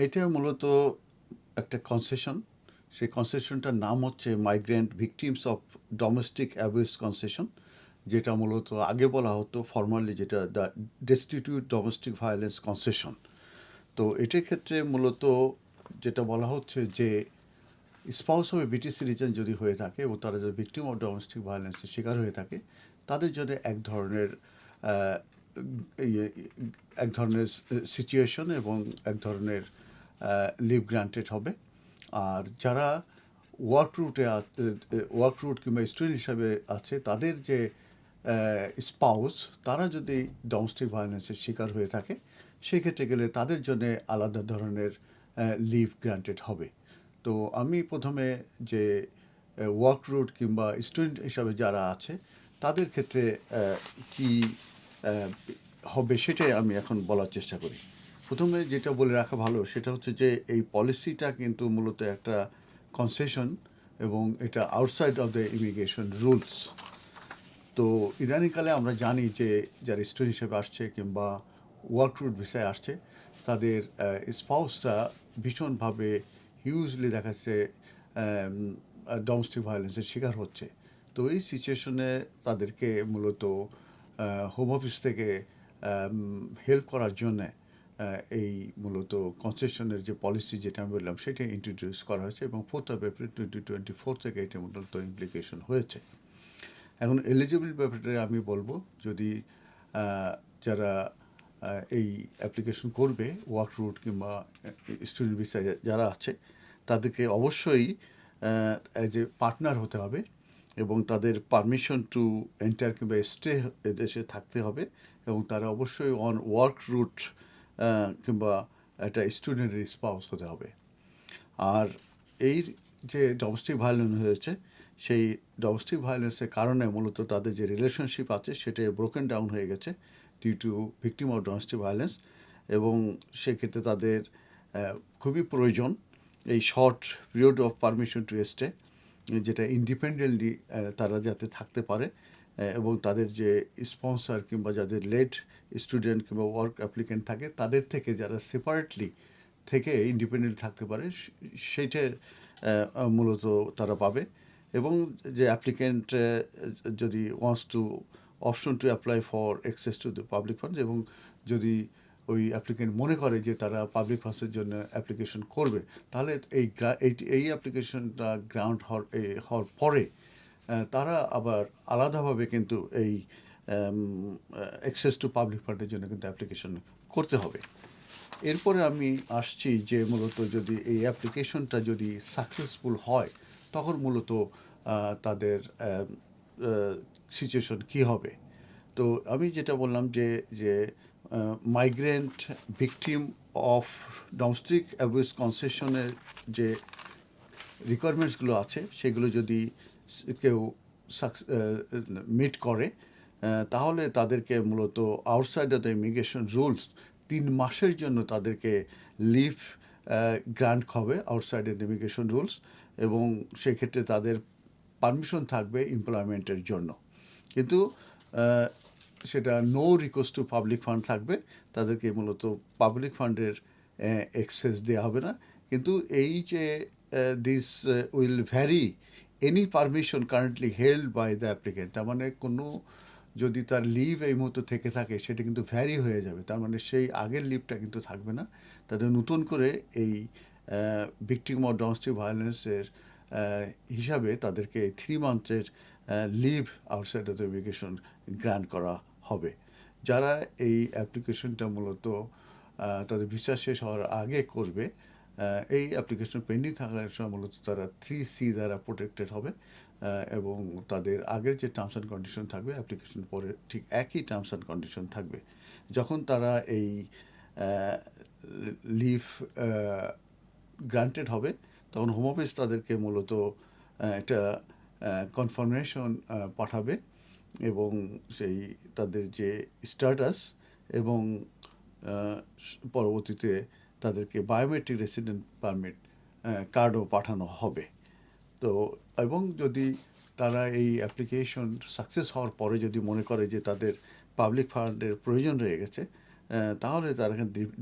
এটা মূলত একটা কনসেশন সেই কনসেশনটার নাম হচ্ছে migrant victims of domestic abuse concession যেটা মূলত আগে বলা হতো ফর্মালি যেটা the destitute domestic violence concession তো এটার ক্ষেত্রে মূলত যেটা বলা হচ্ছে যে স্পাউস হবে ব্রিটিশ সিটিজেন যদি হয়ে থাকে এবং তারা যদি ভিকটিম অফ ডোমেস্টিক ভায়োলেন্সের শিকার হয়ে থাকে তাদের জন্য এক ধরনের ইয়ে, এক ধরনের সিচুয়েশন এবং এক ধরনের লিভ গ্রান্টেড হবে। আর যারা ওয়ার্ক রুটে ওয়ার্ক রুট কিংবা স্টুডেন্ট হিসাবে আছে, তাদের যে স্পাউস তারা যদি ডোমেস্টিক ভায়োলেন্সের শিকার হয়ে থাকে, সেক্ষেত্রে গেলে তাদের জন্য আলাদা ধরনের লিভ গ্রান্টেড হবে। তো আমি প্রথমে যে ওয়ার্ক রুট কিংবা স্টুডেন্ট হিসাবে যারা আছে, তাদের ক্ষেত্রে কি হবে সেটাই আমি এখন বলার চেষ্টা করি। প্রথমে যেটা বলে রাখা ভালো, সেটা হচ্ছে যে এই পলিসিটা কিন্তু মূলত একটা কনসেশন এবং এটা outside of the immigration rules তো ইদানিংকালে আমরা জানি যে যারা স্টুডেন্ট হিসেবে আসছে কিংবা ওয়ার্ক রুট ভিসায় আসছে, তাদের স্পাউসটা ভীষণভাবে হিউজলি দেখাচ্ছে ডোমেস্টিক ভায়োলেন্সের শিকার হচ্ছে। তো এই সিচুয়েশনে তাদেরকে মূলত হোম অফিস থেকে হেল্প করার জন্যে এই মূলত কনসেশনের যে পলিসি যেটা আমি বললাম, সেটা ইন্ট্রোডিউস করা হয়েছে এবং fourth of April twenty twenty four থেকে এটা মূলত ইমপ্লিকেশন হয়েছে। এখন এলিজিবল ব্যাপারে আমি বলব, যদি যারা এই অ্যাপ্লিকেশন করবে ওয়ার্ক রুট কিংবা স্টুডেন্ট ভিসা যারা আছে, তাদেরকে অবশ্যই অ্যাজ এ পার্টনার হতে হবে এবং তাদের পারমিশন টু এন্টার কিংবা স্টে দেশে থাকতে হবে এবং তারা অবশ্যই অন ওয়ার্ক রুট কিংবা একটা স্টুডেন্টের স্পাউস হতে হবে। আর এই যে ডোমেস্টিক ভায়োলেন্স হয়েছে, সেই ডোমেস্টিক ভায়োলেন্সের কারণে মূলত তাদের যে রিলেশনশিপ আছে, সেটা ব্রোকেন ডাউন হয়ে গেছে due to victim of domestic violence এবং সেক্ষেত্রে তাদের খুবই প্রয়োজন এই short period of permission to stay যেটা ইন্ডিপেন্ডেন্টলি তারা যাতে থাকতে পারে। এবং তাদের যে স্পন্সর কিংবা যাদের লেট স্টুডেন্ট কিংবা ওয়ার্ক অ্যাপ্লিকেন্ট থাকে, তাদের থেকে যারা সেপারেটলি থেকে ইন্ডিপেন্ডেন্ট থাকতে পারে সেইটার মূলত তারা পাবে। এবং যে অ্যাপ্লিকেন্ট যদি wants to option to apply for access to the public funds এবং যদি ওই অ্যাপ্লিকেন্ট মনে করে যে তারা পাবলিক ফান্ডসের জন্য অ্যাপ্লিকেশন করবে, তাহলে এই এই- অ্যাপ্লিকেশনটা গ্রাউন্ড হওয়ার হওয়ার পরে তারা আবার আলাদাভাবে কিন্তু এই অ্যাক্সেস টু পাবলিক ফান্ডের জন্য কিন্তু অ্যাপ্লিকেশন করতে হবে। এরপরে আমি আসছি যে মূলত যদি এই অ্যাপ্লিকেশনটা যদি সাকসেসফুল হয়, তখন মূলত তাদের সিচুয়েশন কী হবে? তো আমি যেটা বললাম যে যে migrant victim of domestic abuse কনসেশনের যে রিকোয়ারমেন্টসগুলো আছে, সেগুলো যদি কেউ মিট করে তাহলে তাদেরকে মূলত outside of the immigration rules তিন মাসের জন্য তাদেরকে লিভ গ্রান্ট হবে outside of the immigration rules এবং সেক্ষেত্রে তাদের পারমিশন থাকবে এমপ্লয়মেন্টের জন্য। কিন্তু সেটা no request to public fund থাকবে, তাদেরকে মূলত পাবলিক ফান্ডের এক্সেস দেওয়া হবে না। কিন্তু এই যে this will vary any permission currently held by the applicant তার মানে কোনো যদি তার লিভ এই মুহূর্তে থেকে থাকে, সেটা কিন্তু ভ্যারি হয়ে যাবে। তার মানে সেই আগের লিভটা কিন্তু থাকবে না। তাদের নতুন করে এই ভিক্টিম অফ ডোমেস্টিক ভায়োলেন্সের হিসাবে তাদেরকে three মান্থসের leave outside of immigration grant করা হবে। যারা এই অ্যাপ্লিকেশনটা মূলত তাদের বিশ্বাস শেষ হওয়ার আগে করবে এই অ্যাপ্লিকেশন পেন্ডিং থাকার সময় মূলত তারা থ্রি সি দ্বারা প্রোটেক্টেড হবে এবং তাদের আগের যে টার্মস অ্যান্ড কন্ডিশন থাকবে অ্যাপ্লিকেশন পরে ঠিক একই টার্মস অ্যান্ড কন্ডিশন থাকবে। যখন তারা এই লিভ গ্রান্টেড হবে, তখন হোম অফিস তাদেরকে মূলত একটা কনফার্মেশন পাঠাবে এবং সেই তাদের যে স্ট্যাটাস এবং পরবর্তীতে তাদেরকে বায়োমেট্রিক রেসিডেন্ট পারমিট কার্ডও পাঠানো হবে। তো এবং যদি তারা এই অ্যাপ্লিকেশন সাকসেস হওয়ার পরে যদি মনে করে যে তাদের পাবলিক ফান্ডের প্রয়োজন রয়ে গেছে তাহলে তারা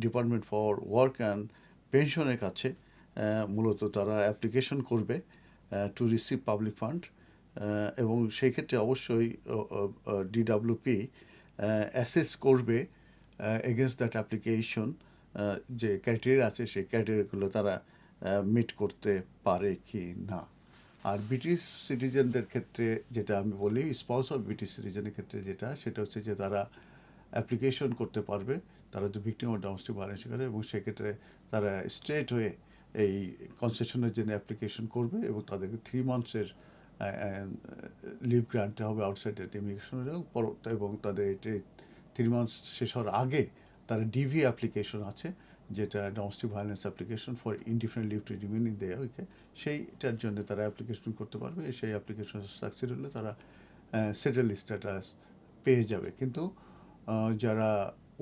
ডিপার্টমেন্ট ফর ওয়ার্ক অ্যান্ড পেনশনের কাছে মূলত তারা অ্যাপ্লিকেশন করবে টু রিসিভ পাবলিক ফান্ড এবং সেই ক্ষেত্রে অবশ্যই ডিডাব্লিউপি অ্যাসেস করবে এগেনস্ট দ্যাট অ্যাপ্লিকেশন যে ক্রাইটেরিয়া আছে, সেই ক্রাইটেরিয়াগুলো তারা মিট করতে পারে কি না। আর ব্রিটিশ সিটিজেনদের ক্ষেত্রে যেটা আমি বলি স্পাউস অফ ব্রিটিশ সিটিজেনের ক্ষেত্রে যেটা, সেটা হচ্ছে যে তারা অ্যাপ্লিকেশন করতে পারবে। তারা যে ভিক্টিম অফ ডোমেস্টিক ভায়োলেন্স করে এবং সেক্ষেত্রে তারা স্ট্রেট হয়ে এই কনসেশনের জন্য অ্যাপ্লিকেশন করবে এবং তাদেরকে থ্রি মান্থসের লিভ গ্রান্টে হবে আউটসাইড ইমিগ্রেশনের এবং এবং তাদের এটি থ্রি মান্থস শেষ হওয়ার আগে তার ডিভি অ্যাপ্লিকেশন আছে, যেটা domestic violence application for indefinite leave to remaining দেয় ওইকে সেইটার জন্য তারা অ্যাপ্লিকেশন করতে পারবে, সেই অ্যাপ্লিকেশন সাকসেস হলে তারা সেটেল স্ট্যাটাস পেয়ে যাবে। কিন্তু যারা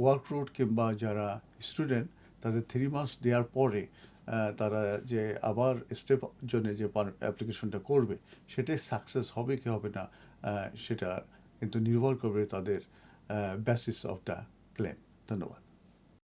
ওয়ার্ক রুট কিংবা যারা স্টুডেন্ট তাদের থ্রি মান্থস দেওয়ার পরে তারা যে আবার স্টেপ জন্য যে অ্যাপ্লিকেশনটা করবে, সেটাই সাকসেস হবে কি হবে না সেটা কিন্তু নির্ভর করবে তাদের বেসিস অফ দ্য ক্লেম धन्यवाद